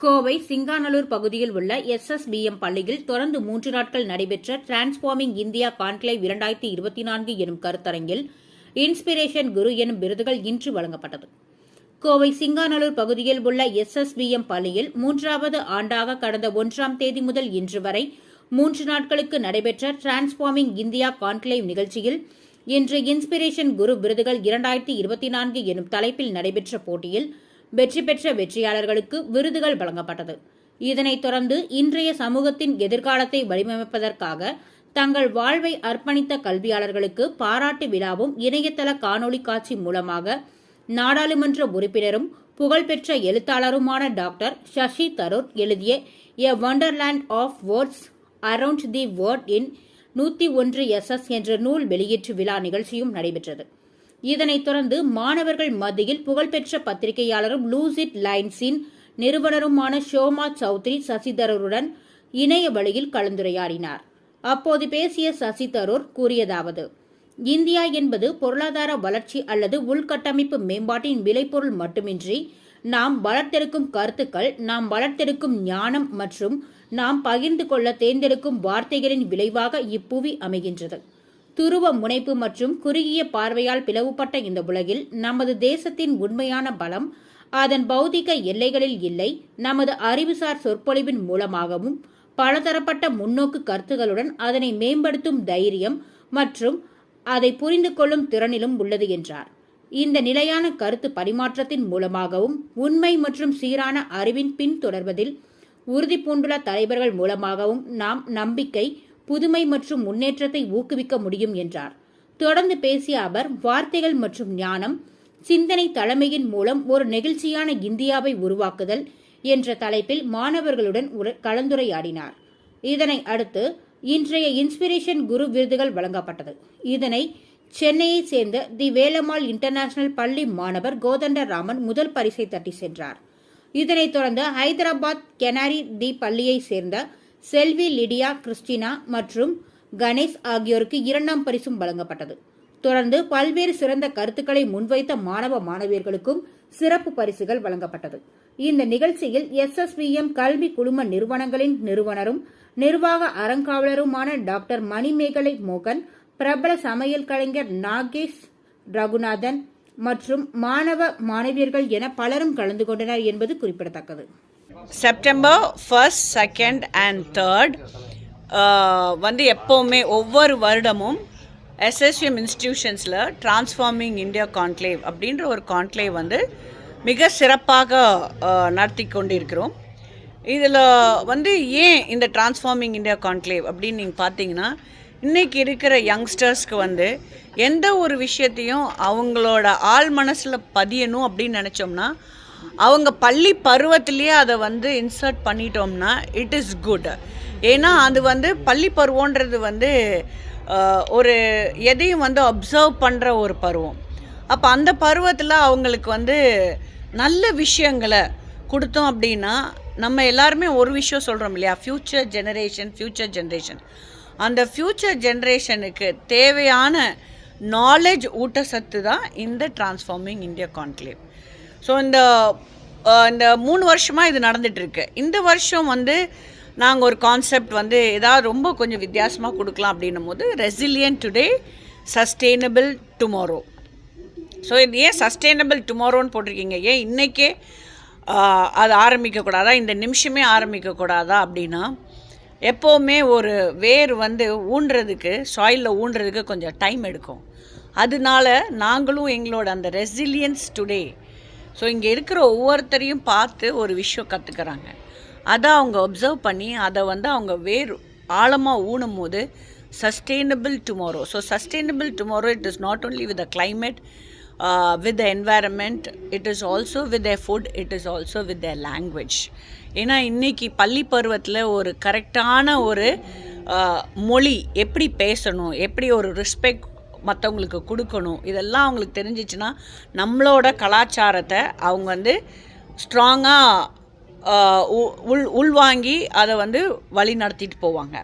கோவை சிங்காநல்லூர் பகுதியில் உள்ள எஸ்எஸ்பிஎம் பள்ளியில் தொடர்ந்து மூன்று நாட்கள் நடைபெற்ற டிரான்ஸ்பார்மிங் இந்தியா கான்க்ளேவ் இரண்டாயிரத்தி இருபத்தி நான்கு எனும் கருத்தரங்கில் இன்ஸ்பிரேஷன் குரு எனும் விருதுகள் இன்று வழங்கப்பட்டது. கோவை சிங்காநல்லூர் பகுதியில் உள்ள எஸ்எஸ்பிஎம் பள்ளியில் மூன்றாவது ஆண்டாக கடந்த ஒன்றாம் தேதி முதல் இன்று வரை மூன்று நாட்களுக்கு நடைபெற்ற டிரான்ஸ்பார்மிங் இந்தியா கான்க்ளேவ் நிகழ்ச்சியில் இன்று இன்ஸ்பிரேஷன் குரு விருதுகள் இரண்டாயிரத்தி இருபத்தி நான்கு எனும் தலைப்பில் நடைபெற்ற போட்டியில் வெற்றி பெற்ற வெற்றியாளர்களுக்கு விருதுகள் வழங்கப்பட்டது. இதனைத் தொடர்ந்து இன்றைய சமூகத்தின் எதிர்காலத்தை வடிவமைப்பதற்காக தங்கள் வாழ்வை அர்ப்பணித்த கல்வியாளர்களுக்கு பாராட்டு விழாவும் இணையதள காணொலி காட்சி மூலமாக நாடாளுமன்ற உறுப்பினரும் புகழ்பெற்ற எழுத்தாளருமான டாக்டர் சசி தரூர் எழுதிய a wonderland of words around the world in நூத்தி ஒன்று எஸ்எஸ் என்ற நூல் வெளியீட்டு விழா நிகழ்ச்சியும் நடைபெற்றது. இதனைத் தொடர்ந்து மாணவர்கள் மத்தியில் புகழ்பெற்ற பத்திரிகையாளரும் லூசிட் லைன்ஸின் நிறுவனருமான ஷோமா சௌத்ரி சசிதரருடன் இணைய வழியில் கலந்துரையாடினார். அப்போது பேசிய சசி தரூர் கூறியதாவது இந்தியா என்பது பொருளாதார வளர்ச்சி அல்லது உள்கட்டமைப்பு மேம்பாட்டின் விளைபொருள் மட்டுமின்றி நாம் வளர்த்தெடுக்கும் கருத்துக்கள் நாம் வளர்த்தெடுக்கும் ஞானம் மற்றும் நாம் பகிர்ந்து கொள்ள தேர்ந்தெடுக்கும் வார்த்தைகளின் விளைவாக இப்புவி அமைகின்றது. துருவ முனைப்பு மற்றும் குறுகிய பார்வையால் பிளவுபட்ட இந்த உலகில் நமது தேசத்தின் உண்மையான பலம் அதன் பௌதிக எல்லைகளில் இல்லை நமது அறிவுசார் சொற்பொழிவின் மூலமாகவும் பலதரப்பட்ட முன்னோக்கு கருத்துகளுடன் அதனை மேம்படுத்தும் தைரியம் மற்றும் அதை புரிந்து கொள்ளும் திறனிலும் உள்ளது என்றார். இந்த நிலையான கருத்து பரிமாற்றத்தின் மூலமாகவும் உண்மை மற்றும் சீரான அறிவின் பின்தொடர்வதில் உறுதி பூண்டுள்ள தலைவர்கள் மூலமாகவும் நாம் நம்பிக்கை புதுமை மற்றும் முன்னேற்றத்தை ஊக்குவிக்க முடியும் என்றார். தொடர்ந்து பேசிய அவர் வார்த்தைகள் மற்றும் ஞானம் சிந்தனை தலைமையின் மூலம் ஒரு நெகிழ்ச்சியான இந்தியாவை உருவாக்குதல் என்ற தலைப்பில் மாணவர்களுடன் கலந்துரையாடினார். இதனை அடுத்து இன்றைய இன்ஸ்பிரேஷன் குரு விருதுகள் வழங்கப்பட்டது. இதனை சென்னையைச் சேர்ந்த தி வேலம்மாள் இன்டர்நேஷனல் பள்ளி மாணவர் கோதண்டராமன் முதல் பரிசை தட்டி சென்றார். இதனைத் தொடர்ந்து ஹைதராபாத் கெனாரி தி பள்ளியைச் சேர்ந்த செல்வி லிடியா கிறிஸ்டினா மற்றும் கணேஷ் ஆகியோருக்கு இரண்டாம் பரிசும் வழங்கப்பட்டது. தொடர்ந்து பல்வேறு சிறந்த கருத்துக்களை முன்வைத்த மாணவ மாணவியர்களுக்கும் சிறப்பு பரிசுகள் வழங்கப்பட்டது. இந்த நிகழ்ச்சியில் எஸ்எஸ்விஎம் கல்வி குழும நிறுவனங்களின் நிறுவனரும் நிர்வாக அறங்காவலருமான டாக்டர் மணிமேகலை மோகன் பிரபல சமையல் கலைஞர் நாகேஷ் ரகுநாதன் மற்றும் மாணவ மாணவியர்கள் என பலரும் கலந்து கொண்டனர் என்பது குறிப்பிடத்தக்கது. September first second and third வந்து எப்போவுமே ஒவ்வொரு வருடமும் எஸ்எஸ்எம் இன்ஸ்டிடியூஷன்ஸில் டிரான்ஸ்ஃபார்மிங் இந்தியா கான்க்ளேவ் அப்படின்ற ஒரு கான்க்ளேவ் வந்து மிக சிறப்பாக uh, நடத்தி கொண்டிருக்கிறோம். இதில் வந்து ஏன் இந்த டிரான்ஸ்ஃபார்மிங் இந்தியா கான்க்ளேவ் அப்படின்னு நீங்கள் பார்த்தீங்கன்னா இன்றைக்கி இருக்கிற யங்ஸ்டர்ஸ்க்கு வந்து எந்த ஒரு விஷயத்தையும் அவங்களோட ஆள் மனசில் பதியணும் அப்படின்னு நினச்சோம்னா அவங்க பள்ளி பருவத்திலேயே அதை வந்து இன்சர்ட் பண்ணிட்டோம்னா இட் இஸ் குட் ஏன்னா அது வந்து பள்ளி பருவன்றது வந்து ஒரு எதையும் வந்து அப்சர்வ் பண்ணுற ஒரு பருவம். அப்போ அந்த பருவத்தில் அவங்களுக்கு வந்து நல்ல விஷயங்களை கொடுத்தோம் அப்படின்னா நம்ம எல்லாருமே ஒரு விஷயம் சொல்கிறோம் இல்லையா? ஃப்யூச்சர் ஜெனரேஷன் ஃப்யூச்சர் ஜென்ரேஷன் அந்த ஃப்யூச்சர் ஜென்ரேஷனுக்கு தேவையான நாலேஜ் ஊட்டச்சத்து தான் இந்த டிரான்ஸ்ஃபார்மிங் இந்தியா கான்க்ளேவ் ஸோ இந்த இந்த மூணு வருஷமாக இது நடந்துகிட்ருக்கு இந்த வருஷம் வந்து நாங்கள் ஒரு கான்செப்ட் வந்து ஏதாவது ரொம்ப கொஞ்சம் வித்தியாசமாக கொடுக்கலாம் அப்படின்னும் போது resilient today sustainable tomorrow so இது ஏன் சஸ்டெயினபிள் டுமாரோன்னு போட்டிருக்கீங்க? ஏன் இன்றைக்கே அது ஆரம்பிக்கக்கூடாதா? இந்த நிமிஷமே ஆரம்பிக்கக்கூடாதா அப்படின்னா எப்போவுமே ஒரு வேர் வந்து ஊன்றதுக்கு சாயிலில் ஊன்றதுக்கு கொஞ்சம் டைம் எடுக்கும். அதனால நாங்களும் எங்களோட அந்த ரெசிலியன்ஸ் டுடே ஸோ இங்கே இருக்கிற ஒவ்வொருத்தரையும் பார்த்து ஒரு விஷயம் கற்றுக்கிறாங்க அதை அவங்க ஒப்சர்வ் பண்ணி அதை வந்து அவங்க வேறு ஆழமாக ஊனும் போது sustainable tomorrow so sustainable tomorrow it is not only with the climate with the environment it is also with the food it is also with the language ஏன்னா இன்றைக்கி பள்ளி பருவத்தில் ஒரு கரெக்டான ஒரு uh, மொழி எப்படி பேசணும் எப்படி ஒரு ரெஸ்பெக்ட் மற்றவங்களுக்கு கொடுக்கணும். இதெல்லாம் அவங்களுக்கு தெரிஞ்சிச்சுன்னா நம்மளோட கலாச்சாரத்தை அவங்க வந்து ஸ்ட்ராங்காக உள் உள்வாங்கி அதை வந்து வழி நடத்திட்டு போவாங்க.